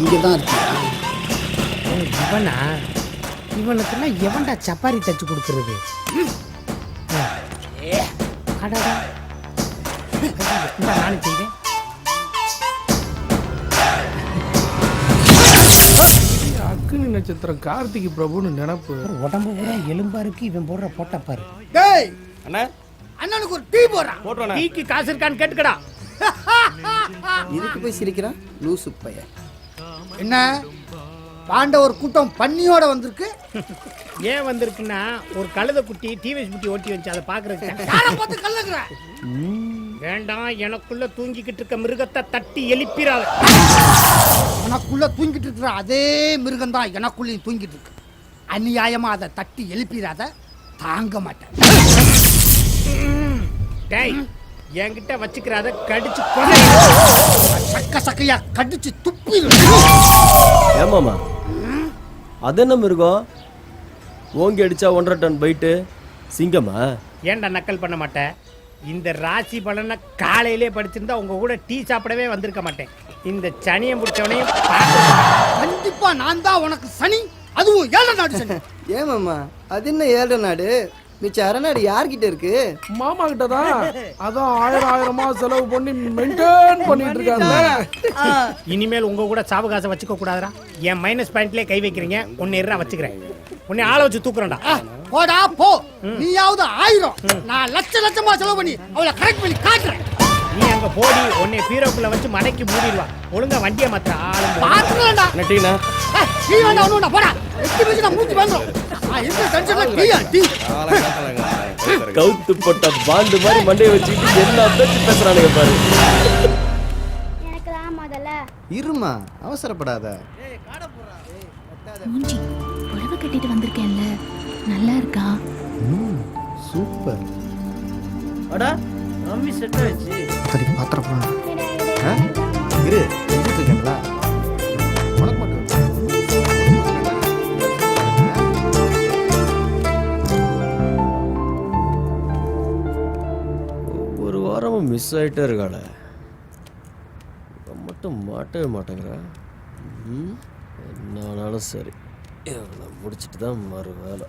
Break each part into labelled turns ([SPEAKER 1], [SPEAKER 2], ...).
[SPEAKER 1] இங்கே தான் இருக்கியா
[SPEAKER 2] ஓ, இவனா? இவனுக்கெல்லாம் எவன்டா சப்பாரி தச்சு கொடுக்கறது. அடடா. நானும் செய்வேன்.
[SPEAKER 3] அக்னி நட்சத்திரம் கார்த்திகை பிரபுன்னு நினப்பு.
[SPEAKER 2] ஒரு உடம்பு பூரா எலும்பா இருக்கு இவன் போடுற போட்ட பாரு.
[SPEAKER 1] டேய்!
[SPEAKER 4] அண்ணா.
[SPEAKER 1] அண்ணனுக்கு ஒரு டீ போடுறான்
[SPEAKER 4] போட்டோண்ணே
[SPEAKER 2] டீக்கு காசு இருக்கான்னு கேட்டுக்கடா.
[SPEAKER 1] இதுக்கு போய் சிரிக்கிறான்? லூசு பையன். என்ன? பாண்டவர் கூட்டம் பன்னியோட வந்திருக்கு.
[SPEAKER 2] ஏன் வந்திருக்குன்னா ஒரு கழுத குட்டி டிவிஎஸ் குட்டி ஓட்டி வச்சு அதை பாக்குறதுக்கு
[SPEAKER 1] யாரை பார்த்து கல்லக்குற
[SPEAKER 2] வேண்டாம் எனக்குள்ள தூங்கிக்கிட்டு இருக்க மிருகத்தை தட்டி எழுப்பிடாத
[SPEAKER 1] உனக்குள்ள தூங்கிட்டு இருக்கிற அதே மிருகம் தான் எனக்குள்ளேயும் தூங்கிட்டு இருக்கு. அநியாயமா அதை தட்டி எழுப்பிடாத தாங்க மாட்டேன்.
[SPEAKER 2] டேய் என்கிட்ட வச்சுக்கிறாத கடிச்சு கொலை.
[SPEAKER 1] சக்க சக்கையா கடிச்சு துப்பி
[SPEAKER 4] ஏமாமா அது என்ன மிருகம் ஓங்கி அடிச்சா ஒன்றரை டன் பைட்டு. சிங்கமா?
[SPEAKER 2] ஏன்டா நக்கல் பண்ண மாட்டேன் இந்த ராசி பலனை காலையிலே படிச்சிருந்தா உங்க கூட டீ சாப்பிடவே வந்திருக்க மாட்டேன். இந்த சனியை முடிச்சவனையும்
[SPEAKER 1] கண்டிப்பா நான் தான் உனக்கு சனி அதுவும் ஏழை நாடு சனி.
[SPEAKER 5] ஏமாம்மா அது என்ன ஏழை நாடு? மிச்ச அரைநாடு யார்கிட்ட இருக்கு?
[SPEAKER 3] மாமா கிட்ட தான் அதான் ஆயிரம் ஆயிரமா செலவு பண்ணி மெயின்டைன் பண்ணிட்டு இருக்காங்க.
[SPEAKER 2] இனிமேல் உங்க கூட சாவகாசம் வச்சுக்க கூடாதுடா. என் மைனஸ் பாயிண்ட்லயே கை வைக்கிறீங்க. உன்னை இருறா வச்சுக்கிறேன். உன்னை ஆளை வச்சு தூக்குறேன்டா.
[SPEAKER 1] போடா போ. நீயாவது ஆயிரம். நான் லட்ச லட்சமா செலவு பண்ணி அவளை கரெக்ட் பண்ணி காட்டுறேன்.
[SPEAKER 2] நீ அங்க போடி. உன்னை பீரோக்குள்ள வச்சு மடக்கி மூடிடுவா. ஒழுங்கா வண்டியை மாத்திர ஆளும்
[SPEAKER 1] பாத்துக்கலாம்டா.
[SPEAKER 4] என்ன டீனா
[SPEAKER 1] ஏய், டீ வேண்டாம் ஒண்ணு போடா. எட்டு வச்சு நான் மூச்சு வந்துடும் நான் டென்ஷன்ல டீயா டீ?
[SPEAKER 4] கவுத்து போட்ட பாண்டு மாதிரி மண்டையை வச்சுக்கிட்டு என்ன பேச்சு பேசுறானுங்க பாரு.
[SPEAKER 5] இருமா அவசரப்படாத.
[SPEAKER 6] மூஞ்சி புடவை கட்டிட்டு வந்திருக்கேன்ல. நல்லா இருக்கா?
[SPEAKER 5] சூப்பர்.
[SPEAKER 4] அடா மம்மி செட் ஆச்சு
[SPEAKER 5] சரி பாத்திரம் இரு.
[SPEAKER 4] தெரியாமல் மிஸ் ஆகிட்டே இருக்காளே. மட்டும் மாட்டவே மாட்டேங்கிறா. ம், என்ன ஆனாலும் சரி. இவனை முடிச்சிட்டு தான் மறு வேலை.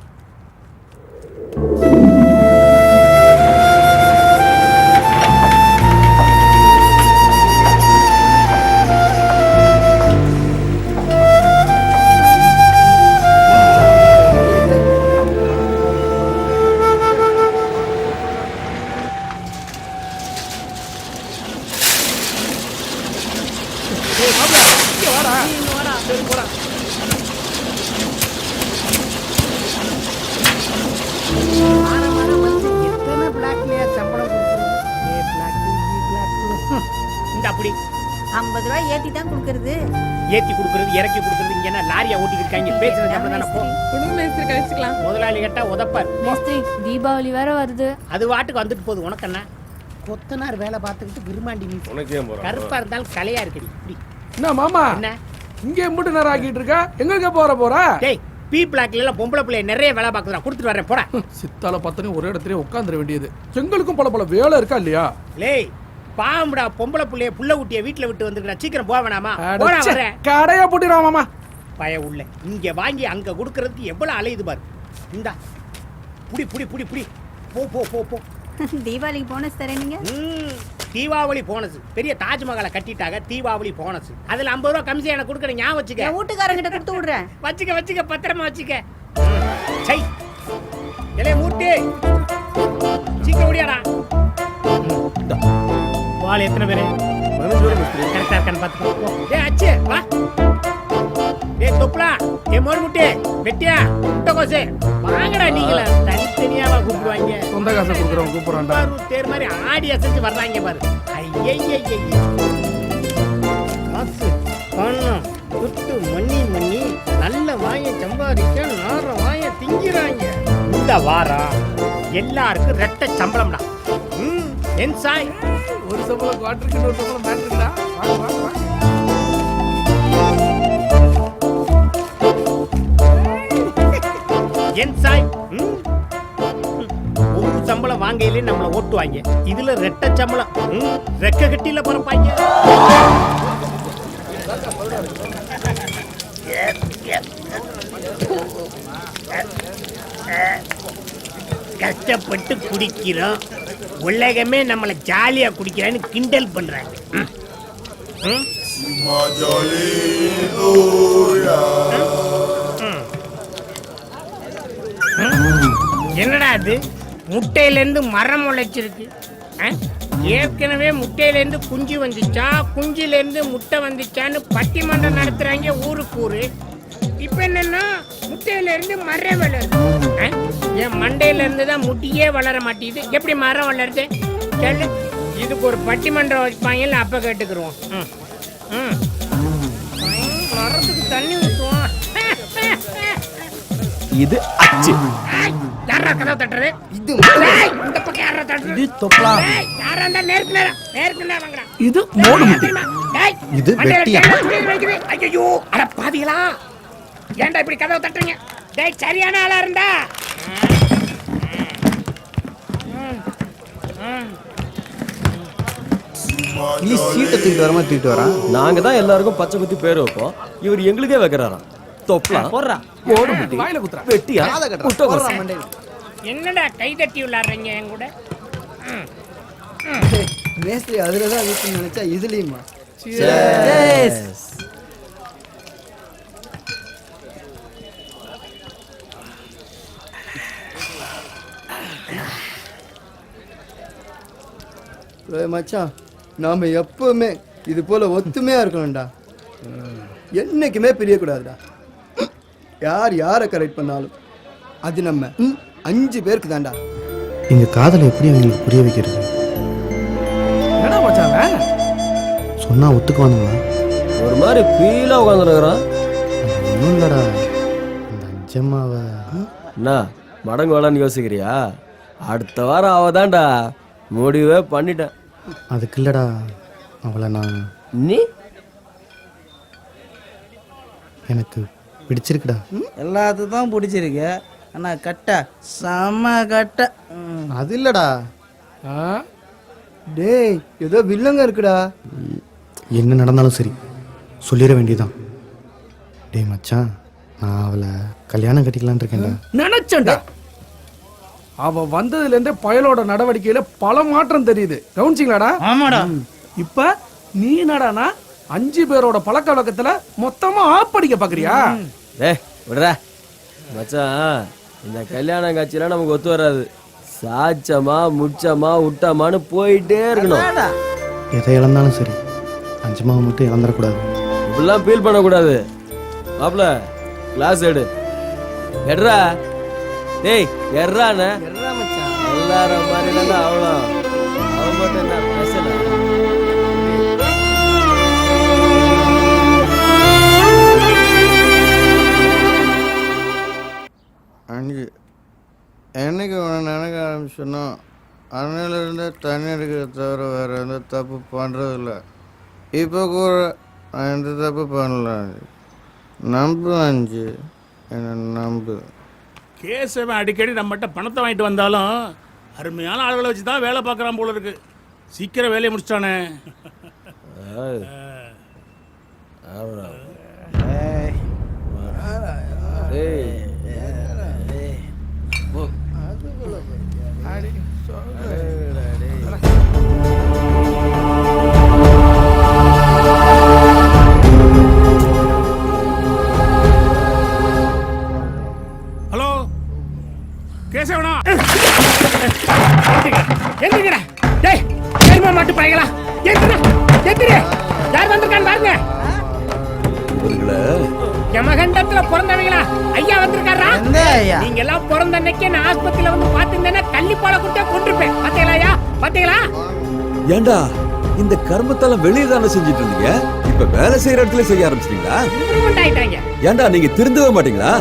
[SPEAKER 7] ஐம்பது ரூபாய் ஏத்தி தான் கொடுக்கறது.
[SPEAKER 2] ஏத்தி கொடுக்கறது இறக்கி கொடுக்கறது இங்க என்ன லாரியா ஓட்டிட்டு இருக்காங்க? பேசுற சம்பளம் தானே போ
[SPEAKER 7] குடும்ப மேஸ்திரி கழிச்சுக்கலாம்
[SPEAKER 2] முதலாளி கேட்டா உதப்பார்.
[SPEAKER 6] மேஸ்திரி தீபாவளி வேற வருது.
[SPEAKER 2] அது வாட்டுக்கு வந்துட்டு போகுது. உனக்கு என்ன? கொத்தனார் வேலை பார்த்துக்கிட்டு விரும்மாண்டி நீ
[SPEAKER 4] உனக்கே
[SPEAKER 2] கருப்பா இருந்தாலும் கலையா இருக்குடி. இப்படி.
[SPEAKER 3] என்ன மாமா?
[SPEAKER 2] என்ன?
[SPEAKER 3] இங்க எம்பிட்டு நேரம் ஆக்கிட்டு இருக்க? எங்க போற போற?
[SPEAKER 2] டேய் பி பிளாக்ல எல்லாம் பொம்பளை பிள்ளைய நிறைய வேலை பார்க்குறா கொடுத்துட்டு வரேன் போடா.
[SPEAKER 3] சித்தால பத்தனி ஒரே இடத்துல உட்காந்துட வேண்டியது. எங்களுக்கும் பல பல வேலை இருக்கா இல்லையா?
[SPEAKER 2] லேய் பாம்புடா பொம்பளை புள்ளைய புள்ள குட்டிய வீட்டுல விட்டு வந்துருக்கா சீக்கிரம் போக வேணாமா? போடா வரேன்
[SPEAKER 3] கடையா
[SPEAKER 2] பய உள்ள. இங்க வாங்கி அங்க கொடுக்கறதுக்கு எவ்வளவு அலையுது பாரு. இந்தா. புடி புடி புடி புடி. போ போ போ போ.
[SPEAKER 7] தீபாவளிக்கு போனஸ் தரேன் நீங்க?
[SPEAKER 2] ம், தீபாவளி போனஸ் பெரிய தாஜ்மஹாலை கட்டிட்டாங்க தீபாவளி போனஸ் அதுல ஐம்பது ரூபா கமிஷன் எனக்கு கொடுக்கணும் ஞாபகம் வச்சுக்க.
[SPEAKER 7] வீட்டுக்காரங்கிட்ட கொடுத்து விடுறேன்.
[SPEAKER 2] வச்சுக்க வச்சுக்க பத்திரமா வச்சுக்க. சை. இலைய மூட்டு சீக்கிரம் ஓடியாடா. வாள் எத்தனை பேரு? கரெக்டா இருக்கான்னு ஏ அச்சு வா. ஏ தொப்புலா ஏ மோர் முட்டே வெட்டியா முட்டைக்கோசு வாங்கடா நீங்கள. தனித்தனியாவா கூப்பிடுவாங்க.
[SPEAKER 3] சொந்த காசை
[SPEAKER 2] தேர் மாதிரி ஆடி அசைஞ்சு வர்றாங்க பாரு. ஐயையையே. காசு பணம் துட்டு மண்ணி மண்ணி. நல்ல வாய சம்பாதிக்க நார வாய திங்கிறாங்க. இந்த வாரம் எல்லாருக்கும் ரெட்ட சம்பளம்டா. ம் என் சாய்.
[SPEAKER 3] ஒரு சம்பளம் குவாட்டருக்கு இன்னொரு சம்பளம் மேட்ருக்குடா வாங்க வாங்க வாங்க
[SPEAKER 2] என் சாய் ம். ஒரு சம்பளம் வாங்கையிலே நம்மளை ஓட்டுவாங்க இதுல ரெட்ட சம்பளம் ம். ரெக்க கட்டியில பரப்பாங்க கஷ்டப்பட்டு குடிக்கிறோம். உலகமே நம்மளை ஜாலியா குடிக்கிறான்னு கிண்டல் பண்றாங்க ம். ம்? என்னடா அது முட்டையிலேருந்து மரம் முளைச்சிருக்கு ஆ? ஏற்கனவே முட்டையிலேருந்து குஞ்சு வந்துச்சா குஞ்சிலேருந்து முட்டை வந்துச்சான்னு பட்டிமன்றம் நடத்துறாங்க ஊருக்கு ஊரு இப்போ என்னன்னா முட்டையில இருந்து மரம் வளருது ஆ? என் மண்டையில இருந்து தான் முட்டியே வளர மாட்டேங்குது. எப்படி மரம் வளருது? சொல்லு. இதுக்கு ஒரு பட்டிமன்றம் வைப்பாங்கல்ல அப்ப கேட்டுக்கிருவோம். ம். ம். மரத்துக்கு தண்ணி ஊற்றுவோம்
[SPEAKER 4] இது அச்சு.
[SPEAKER 2] யாரா கதவை தட்டுறது?
[SPEAKER 5] இது
[SPEAKER 2] இந்த பக்கம் யாரா தட்டுறது?
[SPEAKER 3] இது தொப்பலா.
[SPEAKER 2] டேய், யாரா இருந்தா நேருக்கு நேரா நேருக்கு நேரா வாங்கடா
[SPEAKER 3] இது மோடு
[SPEAKER 4] இது வெட்டியா?
[SPEAKER 2] ஐயையோ, அட பாவிகளா ஏன்டா இப்படி கதவை தட்டுறீங்க? டேய் சரியான ஆளா இருந்தா.
[SPEAKER 5] கிளி சீட்டை தூக்கிட்டு வரமா தூக்கிட்டு வரான்
[SPEAKER 4] நாங்க தான் எல்லாருக்கும் பச்சை குத்தி பேர் வைப்போம். இவர் எங்களுக்கே வைக்கிறாராம். தொப்பலாம்
[SPEAKER 3] போடுறா.
[SPEAKER 4] மோடு முட்டி
[SPEAKER 3] வாயில குத்துறா.
[SPEAKER 4] வெட்டியா. முட்டை
[SPEAKER 5] போடுறா.
[SPEAKER 2] என்னடா கை தட்டி விளையாடுறீங்க என் கூட?
[SPEAKER 5] மேஸ்திரி அதுல தான் வீட்டுன்னு நினைச்சா இதுலயுமா மச்சான் நாம எப்பவுமே இது போல ஒத்துமையா இருக்கணும்டா. என்னைக்குமே பிரியக்கூடாதுடா. யார் யாரை கரெக்ட் பண்ணாலும் அது நம்ம அஞ்சு பேருக்கு தான்டா.
[SPEAKER 8] இந்த காதலை எப்படி அவங்களுக்கு புரிய வைக்கிறது?
[SPEAKER 3] என்ன மச்சான் அவன்?
[SPEAKER 8] சொன்னா ஒத்துக்குவானுங்களா?
[SPEAKER 4] ஒரு மாதிரி ஃபீலா உட்காந்துருக்கிறான்
[SPEAKER 8] ஒன்றும் இல்லடா. இந்த அஞ்சம்மாவை
[SPEAKER 4] என்ன மடங்கு வேளான்னு யோசிக்கிறியா? அடுத்த வாரம் அவதான்டா. முடிவே பண்ணிட்டேன்.
[SPEAKER 8] அதுக்கு இல்லடா அவளை நான்
[SPEAKER 4] நீ?
[SPEAKER 8] எனக்கு பிடிச்சிருக்குடா.
[SPEAKER 9] எல்லாத்துக்கும் தான் பிடிச்சிருக்கு. ஆனா கட்டை செம்ம கட்டை.
[SPEAKER 8] அது இல்லடா.
[SPEAKER 3] ஆ?
[SPEAKER 5] டேய் ஏதோ வில்லங்க இருக்குடா.
[SPEAKER 8] என்ன நடந்தாலும் சரி சொல்லிட வேண்டியதான் டேய் மச்சான் நான் அவளை கல்யாணம் கட்டிக்கலான்னு இருக்கேன்டா.
[SPEAKER 3] நினைச்சேன்டா. அவ வந்ததுல இருந்தே பயலோட நடவடிக்கையில பல மாற்றம் தெரியுது. கவனிச்சிங்களாடா?
[SPEAKER 9] ஆமாடா.
[SPEAKER 3] இப்ப நீ என்னடானா அஞ்சு பேரோட பழக்க வழக்கத்துல மொத்தமா ஆப் அடிக்க பாக்குறியா?
[SPEAKER 4] டே விடுறா மச்சான் இந்த கல்யாண காட்சியெல்லாம் நமக்கு ஒத்து வராது. சாச்சமா முச்சமா விட்டமான்னு போயிட்டே இருக்கணும்.
[SPEAKER 8] எதை இழந்தாலும் சரி அஞ்சம்மாவை மட்டும் இழந்துடக்கூடாது.
[SPEAKER 4] இப்படிலாம் ஃபீல் பண்ணக்கூடாது. மாப்ள கிளாஸ் எடு. எட்ரா டேய்
[SPEAKER 5] மச்சான்.
[SPEAKER 4] எல்லாரும் மாதிரி அவ்வளோ அவன் மட்டும் என்ன பேசல?
[SPEAKER 10] அஞ்சு என்னைக்கு நினைக்க ஆரம்பிச்சனோ அன்னையிலேருந்து தண்ணி அடிக்கிறத தவிர வேறு எந்த தப்பு பண்ணுறதில்ல இப்போ கூட நான் எந்த தப்பு பண்ணல நம்பு அஞ்சு என்னை நம்பு.
[SPEAKER 11] கேசவன் அடிக்கடி நம்மகிட்ட பணத்தை வாங்கிட்டு வந்தாலும் அருமையான ஆளுகளை வச்சு தான் வேலை பார்க்குறான் போல இருக்கு. சீக்கிரம் வேலையை முடிச்சிட்டானே.
[SPEAKER 4] டேய்
[SPEAKER 2] பாய்களா எந்திரா எந்திரி. யார் வந்திருக்கான்னு பாருங்க. யமகண்டத்துல பிறந்தவங்களா? ஐயா வந்திருக்காரா? நீங்க எல்லாம் பிறந்த அன்னைக்கு நான் ஆஸ்பத்திரியில வந்து பாத்துருந்தேன்னா கள்ளிப்பால குட்டே கொண்டிருப்பேன் பாத்தீங்களா ஐயா? பாத்தீங்களா
[SPEAKER 12] ஏண்டா இந்த கர்மத்தெல்லாம் வெளியே தானே செஞ்சுட்டு இருந்தீங்க? இப்ப வேலை செய்யற இடத்துல செய்ய ஆரம்பிச்சிட்டீங்களா?
[SPEAKER 2] ஆயிட்டாங்க
[SPEAKER 12] ஏண்டா நீங்க திருந்தவே மாட்டீங்களா?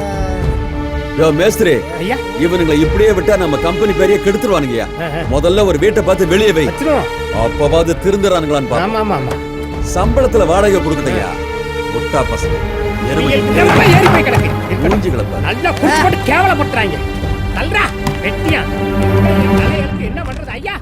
[SPEAKER 12] யோ மேஸ்திரி.
[SPEAKER 2] ஐயா.
[SPEAKER 12] இவனுங்களை இப்படியே விட்டா நம்ம கம்பெனி பெரிய கெடுத்துருவானுங்கய்யா. முதல்ல ஒரு வீட்டை பார்த்து வெளியே வை. அப்பவாது திருந்துறானுங்களான்னு பாரு. சம்பளத்துல வாடகை கொடுக்குறீங்க முட்டா பசங்க. மூஞ்சிகளை
[SPEAKER 2] நல்லா கேவலப்படுத்துறாங்க. என்ன பண்றது ஐயா?